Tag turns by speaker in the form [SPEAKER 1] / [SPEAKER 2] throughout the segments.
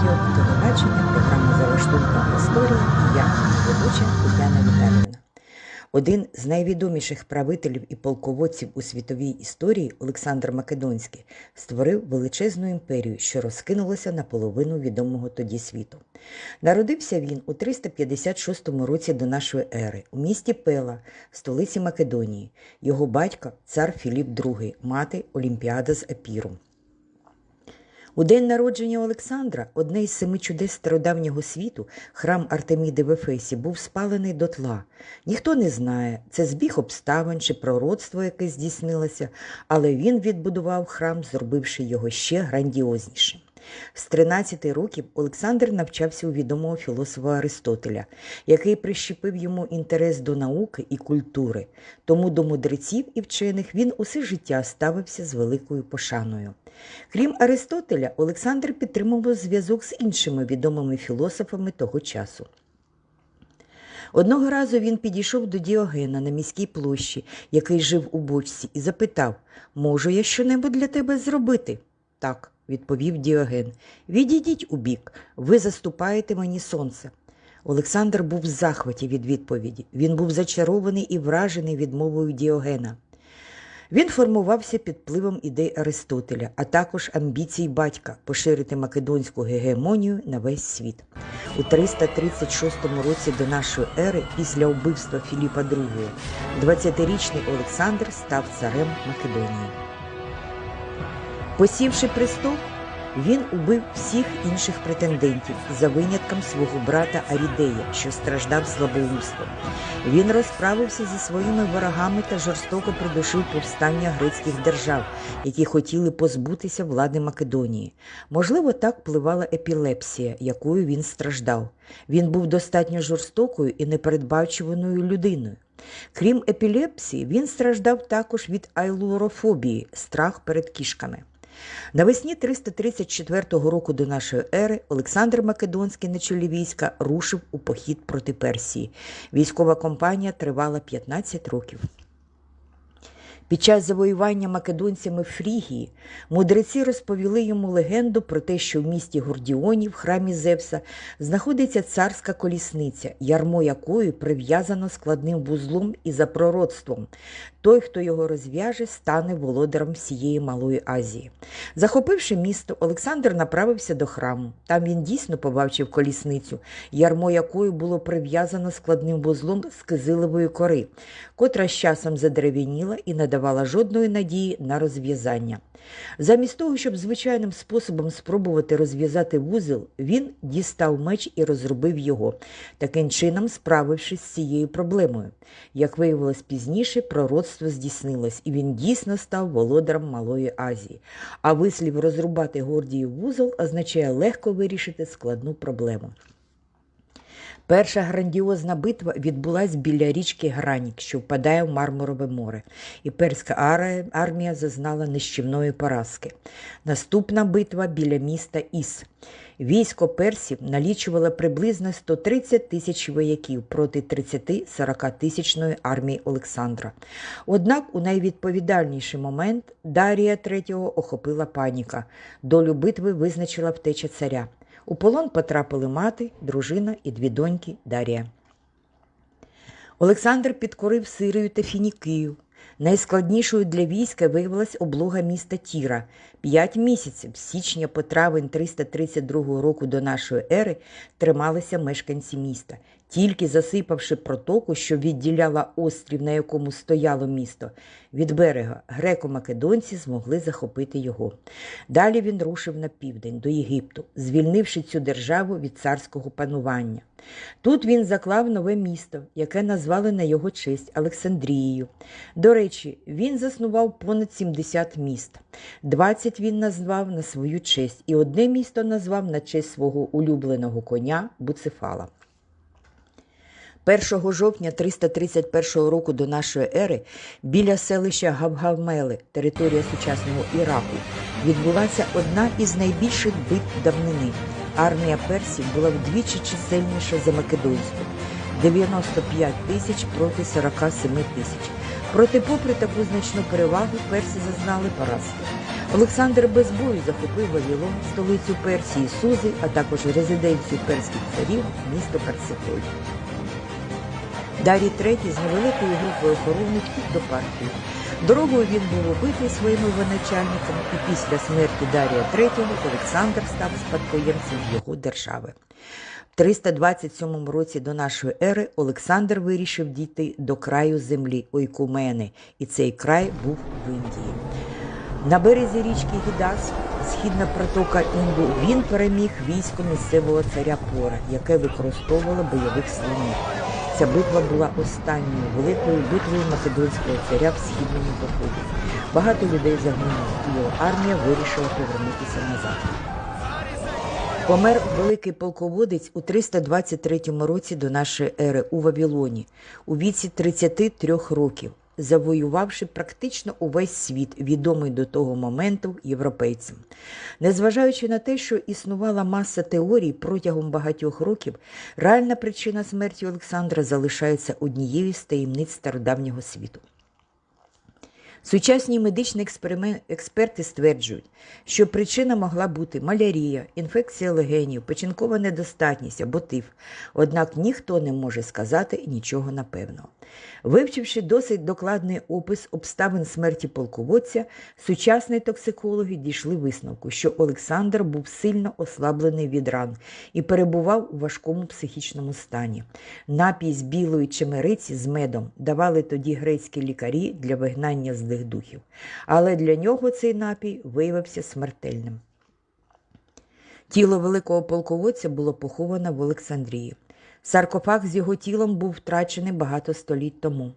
[SPEAKER 1] радіо телебачення, програма за лаштунком історії і я, ведуча Тетяна Віталіївна. Один з найвідоміших правителів і полководців у світовій історії Олександр Македонський створив величезну імперію, що розкинулася на половину відомого тоді світу. Народився він у 356 році до нашої ери у місті Пела, столиці Македонії. Його батько цар Філіп II, мати Олімпіада з Епіру. У день народження Олександра одне із семи чудес стародавнього світу, храм Артеміди в Ефесі, був спалений дотла. Ніхто не знає, це збіг обставин чи пророцтво, яке здійснилося, але він відбудував храм, зробивши його ще грандіознішим. З 13 років Олександр навчався у відомого філософа Аристотеля, який прищепив йому інтерес до науки і культури. Тому до мудреців і вчених він усе життя ставився з великою пошаною. Крім Аристотеля, Олександр підтримував зв'язок з іншими відомими філософами того часу. Одного разу він підійшов до Діогена на міській площі, який жив у бочці, і запитав Можу я щонебудь для тебе зробити? Так, відповів Діоген. Відійдіть у бік, ви заступаєте мені сонце. Олександр був в захваті від відповіді. Він був зачарований і вражений відмовою Діогена. Він формувався під впливом ідей Аристотеля, а також амбіцій батька поширити македонську гегемонію на весь світ. У 336 році до нашої ери, після вбивства Філіпа II, 20-річний Олександр став царем Македонії. Посівши престол, він убив всіх інших претендентів за винятком свого брата Арідея, що страждав слабоумством. Він розправився зі своїми ворогами та жорстоко придушив повстання грецьких держав, які хотіли позбутися влади Македонії. Можливо, так впливала епілепсія, якою він страждав. Він був достатньо жорстокою і непередбачуваною людиною. Крім епілепсії, він страждав також від айлурофобії страх перед кішками. Навесні 334 року до нашої ери Олександр Македонський на чолі війська рушив у похід проти Персії. Військова кампанія тривала 15 років. Під час завоювання македонцями Фрігії мудреці розповіли йому легенду про те, що в місті Гордіоні, в храмі Зевса, знаходиться царська колісниця, ярмо якої прив'язано складним вузлом і за пророцтвом. Той, хто його розв'яже, стане володарем всієї Малої Азії. Захопивши місто, Олександр направився до храму. Там він дійсно побачив колісницю, ярмо якої було прив'язано складним вузлом з кизилової кори, котра з часом задерев'яніла і надавала жодної надії на розв'язання. Замість того, щоб звичайним способом спробувати розв'язати вузел, він дістав меч і розробив його, таким чином справившись з цією проблемою. Як виявилось пізніше, пророцтво здійснилось, і він дійсно став володарем Малої Азії. А вислів розрубати Гордіїв вузол означає легко вирішити складну проблему. Перша грандіозна битва відбулась біля річки Гранік, що впадає в Мармурове море, і перська армія зазнала нищівної поразки. Наступна битва біля міста Іс. Військо персів налічувало приблизно 130 тисяч вояків проти 30-40 тисячної армії Олександра. Однак у найвідповідальніший момент Дарія III охопила паніка. Долю битви визначила втеча царя. У полон потрапили мати, дружина і дві доньки Дарія. Олександр підкорив Сирію та Фінікію. Найскладнішою для війська виявилась облога міста Тіра. П'ять місяців з січня по травень 332 року до нашої ери трималися мешканці міста. Тільки засипавши протоку, що відділяла острів, на якому стояло місто, від берега греко-македонці змогли захопити його. Далі він рушив на південь до Єгипту, звільнивши цю державу від царського панування. Тут він заклав нове місто, яке назвали на його честь Олександрією. До речі, він заснував понад 70 міст. 20 він назвав на свою честь, і одне місто назвав на честь свого улюбленого коня Буцефала. 1 жовтня 331 року до нашої ери біля селища Гавгавмели, територія сучасного Іраку, відбулася одна із найбільших битв давнини. Армія персів була вдвічі чисельніша за Македонську 95 тисяч проти 47 тисяч. Проте, попри таку значну перевагу, перси зазнали поразки. Олександр без бою захопив Вавилон, столицю Персії, Сузи, а також резиденцію перських царів, місто Парсифоль. Дарій III з невеликою групою охоронних втік до партії. Дорогою він був убитий своїми воєначальниками, і після смерті Дарія III Олександр став спадкоємцем його держави. В 327 році до нашої ери Олександр вирішив дійти до краю землі Ойкумени, і цей край був в Індії. На березі річки Гідас, східна протока Інду, він переміг військо місцевого царя Пора, яке використовувало бойових слонів. Ця битва була останньою великою битвою македонського царя в східному поході. Багато людей загинуло, і його армія вирішила повернутися назад. Помер великий полководець у 323 році до нашої ери у Вавилоні у віці 33 років, завоювавши практично увесь світ, відомий до того моменту європейцям. Незважаючи на те, що існувала маса теорій протягом багатьох років, реальна причина смерті Олександра залишається однією з таємниць стародавнього світу. Сучасні медичні експерти стверджують, що причина могла бути малярія, інфекція легенів, печінкова недостатність або тиф, однак ніхто не може сказати нічого напевно. Вивчивши досить докладний опис обставин смерті полководця, сучасні токсикологи дійшли висновку, що Олександр був сильно ослаблений від ран і перебував у важкому психічному стані. Напій з білої чемериці з медом давали тоді грецькі лікарі для вигнання злих духів, але для нього цей напій виявився смертельним. Тіло великого полководця було поховано в Олександрії. Саркофаг з його тілом був втрачений багато століть тому.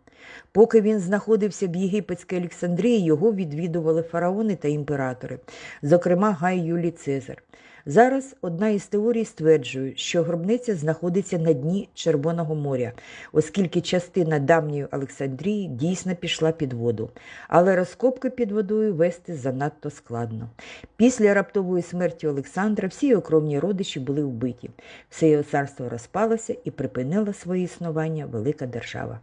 [SPEAKER 1] Поки він знаходився в єгипетській Олександрії, його відвідували фараони та імператори, зокрема Гай Юлій Цезар. Зараз одна із теорій стверджує, що гробниця знаходиться на дні Червоного моря, оскільки частина давньої Олександрії дійсно пішла під воду, але розкопки під водою вести занадто складно. Після раптової смерті Олександра всі його кровні родичі були вбиті. Все його царство розпалося і припинила своє існування велика держава.